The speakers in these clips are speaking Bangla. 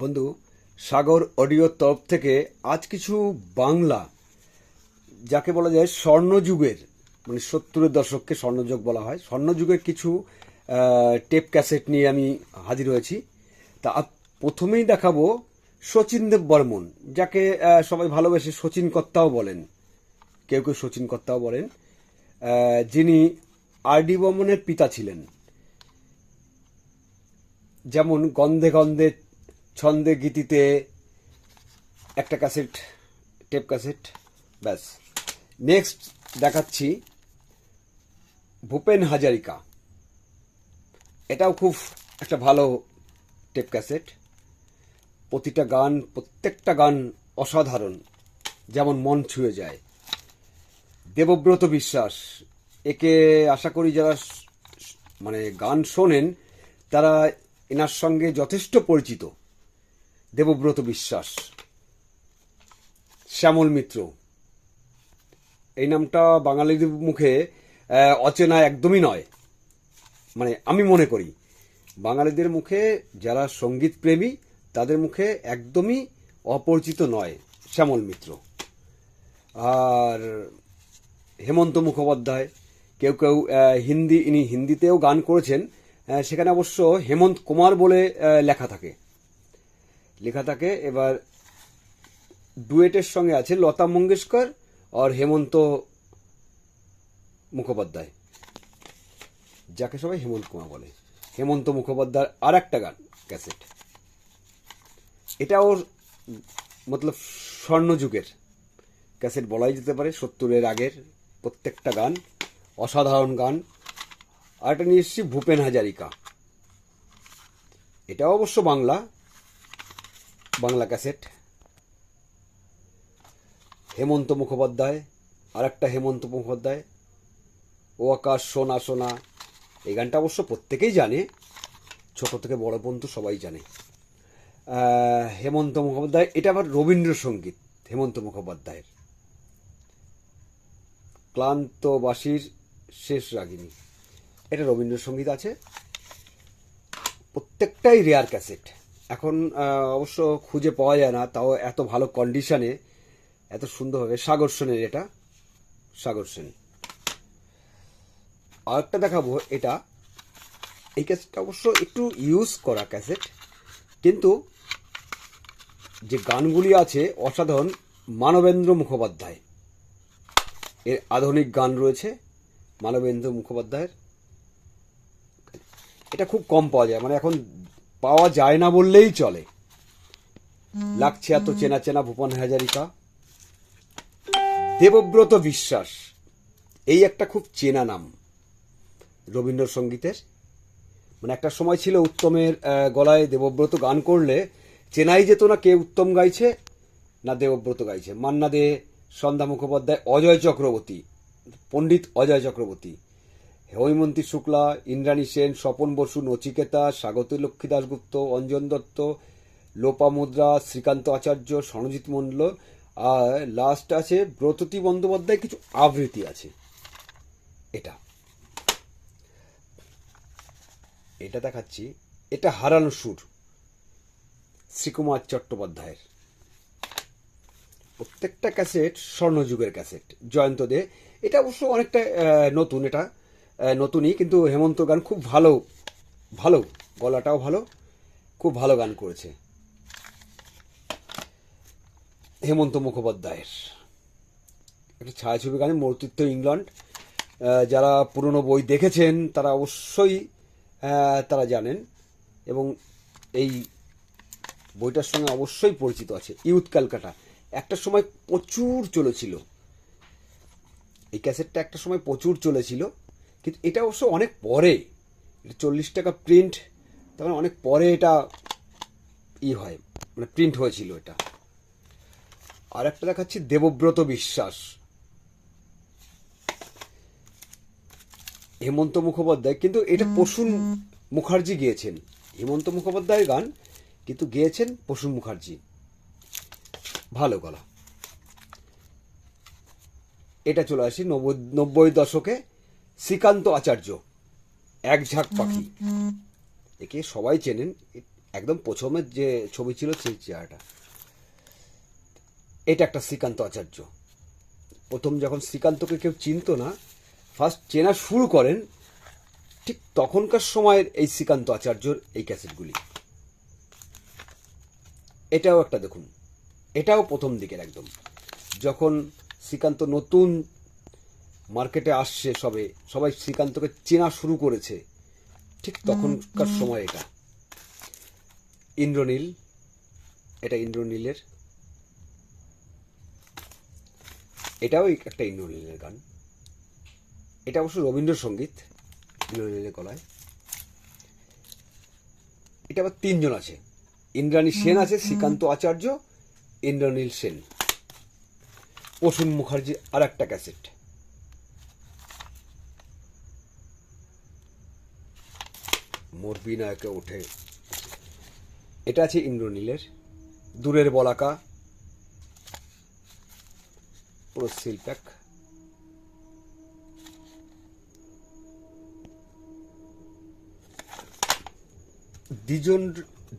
বন্ধু, সাগর অডিওর তরফ থেকে আজ কিছু বাংলা, যাকে বলা যায় স্বর্ণযুগের মানে সত্তরের দশককে স্বর্ণযুগ বলা হয়, স্বর্ণযুগের কিছু টেপ ক্যাসেট নিয়ে আমি হাজির হয়েছি। তা প্রথমেই দেখাবো শচীন দেব বর্মন, যাকে সবাই ভালোবেসে শচীন কর্তাও বলেন। কেউ কেউ শচীন কর্তাও বলেন। যিনি আর ডি বর্মনের পিতা ছিলেন। যেমন গন্ধে গন্ধে ছন্দে গীতিতে একটা ক্যাসেট, টেপ ক্যাসেট, ব্যাস। নেক্সট দেখাচ্ছি ভূপেন হাজারিকা। এটাও খুব একটা ভালো টেপ ক্যাসেট। প্রতিটা গান, প্রত্যেকটা গান অসাধারণ, যেমন মন ছুঁয়ে যায়। দেবব্রত বিশ্বাস, একে আশা করি যারা মানে গান শোনেন, তারা এনার সঙ্গে যথেষ্ট পরিচিত। দেবব্রত বিশ্বাস। শ্যামল মিত্র। এই নামটা বাঙালির মুখে অচেনা একদমই নয়। মানে আমি মনে করি, বাঙালিদের মুখে যারা সংগীত প্রেমী তাদের মুখে একদমই অপরিচিত নয় শ্যামল মিত্র। আর হেমন্ত মুখোপাধ্যায়, কেউ কেউ হিন্দি, ইনি হিন্দিতেও গান করেছেন সেখানে অবশ্য হেমন্ত কুমার বলে লেখা থাকে। লেখা থাকে এবার ডুয়েটের সঙ্গে আছে লতা মঙ্গেশকর আর হেমন্ত মুখোপাধ্যায়। যাকে সবাই হেমন্ত কুমার বলে। হেমন্ত মুখোপাধ্যায়ের আর একটা গান, ক্যাসেট। এটা ওর মতলব স্বর্ণযুগের ক্যাসেট বলাই যেতে পারে সত্তরের আগের প্রত্যেকটা গান, অসাধারণ গান। আর একটা নিয়ে এসেছি ভূপেন হাজারিকা। এটা অবশ্য বাংলা বাংলা ক্যাসেট। হেমন্ত মুখোপাধ্যায় আর একটা হেমন্ত মুখোপাধ্যায়। ও আকাশ, সোনা সোনা, এই গানটা অবশ্য প্রত্যেকেই জানে, ছোট থেকে বড় পর্যন্ত সবাই জানে। হেমন্ত মুখোপাধ্যায়, এটা আবার রবীন্দ্রসঙ্গীত, হেমন্ত মুখোপাধ্যায়ের। ক্লান্তবাসীর শেষ রাগিনী। এটা রবীন্দ্রসঙ্গীত আছে। প্রত্যেকটাই রেয়ার ক্যাসেট। এখন অবশ্য খুঁজে পাওয়া যায় না, তাও এত ভালো কন্ডিশনে এত সুন্দরভাবে সাগর সেনের এটা, সাগর সেন। আরেকটা দেখাবো, এটা, এই ক্যাসেটটা অবশ্য একটু ইউজ করা ক্যাসেট কিন্তু যে গানগুলি আছে, অসাধারণ, মানবেন্দ্র মুখোপাধ্যায়। এর আধুনিক গান রয়েছে, মানবেন্দ্র মুখোপাধ্যায়ের। এটা খুব কম পাওয়া যায় মানে এখন পাওয়া যায় না বললেই চলে। লাগছে এত চেনা চেনা ভূপন হাজারিকা। দেবব্রত বিশ্বাস, এই একটা খুব চেনা নাম। রবীন্দ্রসঙ্গীতের। মানে একটা সময় ছিল উত্তমের গলায় দেবব্রত গান করলে চেনাই যেত না কে উত্তম গাইছে, না দেবব্রত গাইছে। মান্না দে, সন্ধ্যা মুখোপাধ্যায়, অজয় চক্রবর্তী, পণ্ডিত অজয় চক্রবর্তী। হৈমন্তী শুক্লা, ইন্দ্রাণী সেন, স্বপন বসু, নচিকেতা, স্বাগতী লক্ষ্মী দাশগুপ্ত, অঞ্জন দত্ত লোপামুদ্রা শ্রীকান্ত আচার্য সনজিৎ মণ্ডল, আর লাস্ট আছে ব্রততী বন্দ্যোপাধ্যায়, কিছু আবৃত্তি আছে। এটা। এটা দেখাচ্ছি। এটা হারানো সুর। শ্রীকুমার চট্টোপাধ্যায়ের। প্রত্যেকটা ক্যাসেট স্বর্ণযুগের ক্যাসেট। জয়ন্ত দে। এটা অবশ্য অনেকটা নতুন। এটা নতুনই, কিন্তু হেমন্ত গান খুব ভালো ভালো, গলাটাও ভালো, খুব ভালো গান করেছে। হেমন্ত মুখোপাধ্যায়ের একটা ছায়াছবি গানে, মর্তিত্ব ইংল্যান্ড। যারা পুরনো বই দেখেছেন, তারা অবশ্যই তারা জানেন। এবং এই বইটার সঙ্গে অবশ্যই পরিচিত আছে, ইউথ ক্যালকাটা। একটা সময় প্রচুর চলেছিল। এই ক্যাসেটটা একটা সময় প্রচুর চলেছিল। কিন্তু এটা অবশ্য অনেক পরে। এটা চল্লিশ টাকা প্রিন্ট তার মানে অনেক পরে এটা ই হয় মানে প্রিন্ট হয়েছিল এটা। আর একটা দেখাচ্ছি দেবব্রত বিশ্বাস। হেমন্ত মুখোপাধ্যায় কিন্তু এটা প্রসূন মুখার্জি গিয়েছেন। হেমন্ত মুখোপাধ্যায়ের গান কিন্তু গেয়েছেন প্রসূন মুখার্জি। ভালো গলা। এটা চলে আসি নব্বই নব্বই দশকে। শ্রীকান্ত আচার্য, এক ঝাঁক পাখি। একে সবাই চেনেন, একদম প্রথমের যে ছবি ছিল সেই চেহারাটা। এটা একটা শ্রীকান্ত আচার্য। প্রথম যখন শ্রীকান্তকে কেউ চিনতো না ফার্স্ট চেনা শুরু করেন ঠিক তখনকার সময়ের এই শ্রীকান্ত আচার্যর এই ক্যাসেটগুলি। এটাও একটা দেখুন, এটাও প্রথম দিকের একদম। যখন শ্রীকান্ত নতুন মার্কেটে আসছে সবে সবাই শ্রীকান্তকে চেনা শুরু করেছে। ঠিক তখনকার সময় এটা। ইন্দ্রনীল এটা ইন্দ্রনীলের। এটাও একটা ইন্দ্রনীলের গান। এটা অবশ্য রবীন্দ্রসঙ্গীত ইন্দ্রনীলের গলায়। এটা আবার তিনজন আছে। ইন্দ্রাণী সেন আছে শ্রীকান্ত আচার্য ইন্দ্রনীল সেন। প্রসূন মুখার্জি আর একটা ক্যাসেট। মোর বিনায়কে ওঠে। এটা আছে ইন্দ্রনীলের। দূরের বলাকা। পুরো শিল্প্যাক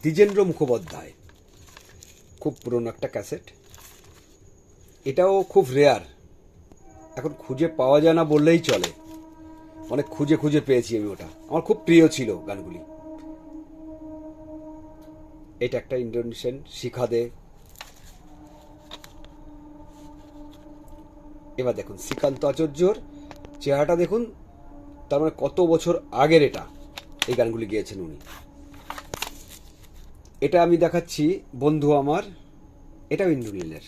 দ্বিজেন্দ্র মুখোপাধ্যায়। খুব পুরনো একটা ক্যাসেট। এটাও খুব রেয়ার এখন খুঁজে পাওয়া যায় না বললেই চলে। অনেক খুঁজে খুঁজে পেয়েছি আমি ওটা। আমার খুব প্রিয় ছিল গানগুলি। এটা একটা ইন্ডোনেশিয়ান শিখা দে এবার দেখুন, শ্রীকান্ত আচার্যর চেহারাটা দেখুন, তার মানে কত বছর আগের এটা, এই গানগুলি গিয়েছেন উনি। এটা আমি দেখাচ্ছি বন্ধু আমার, এটাও ইন্দ্রনীলের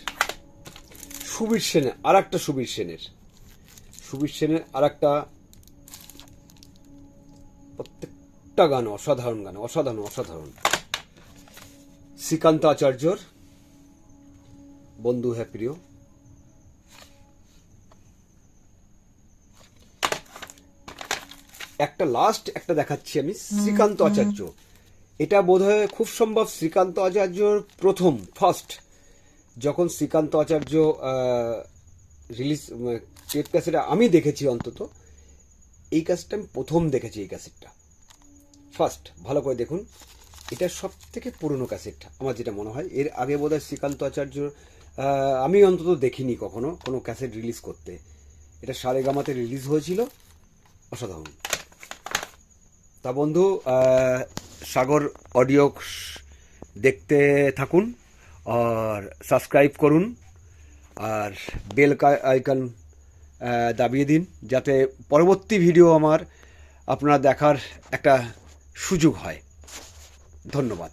সুবীর সেনের আর একটা সুবীর সেনের। সুবীর সেনের আর একটা প্রত্যেকটা গান অসাধারণ গান অসাধারণ অসাধারণ। শ্রীকান্ত আচার্যর বন্ধু হ্যাঁ প্রিয়। একটা লাস্ট একটা দেখাচ্ছি আমি শ্রীকান্ত আচার্য। এটা বোধহয় খুব সম্ভব শ্রীকান্ত আচার্যর প্রথম ফার্স্ট যখন শ্রীকান্ত আচার্য রিলিজ টেপ ক্যাসেটে আমি দেখেছি অন্তত এই ক্যাসেটটা আমি প্রথম দেখেছি এই ক্যাসেটটা ফার্স্ট ভালো করে দেখুন। এটা সব থেকে পুরনো ক্যাসেট আমার যেটা মনে হয়। এর আগে বোধ হয় শ্রীকান্ত আচার্য আমি অন্তত দেখিনি কখনো কোনো ক্যাসেট রিলিজ করতে। এটা সারেগামাতে রিলিজ হয়েছিল। অসাধারণ। তা বন্ধু সাগর অডিও দেখতে থাকুন, আর সাবস্ক্রাইব করুন, আর বেল আইকন দাবিয়ে দিন যাতে পরবর্তী ভিডিও আমার আপনারা দেখার একটা সুযোগ হয়। ধন্যবাদ।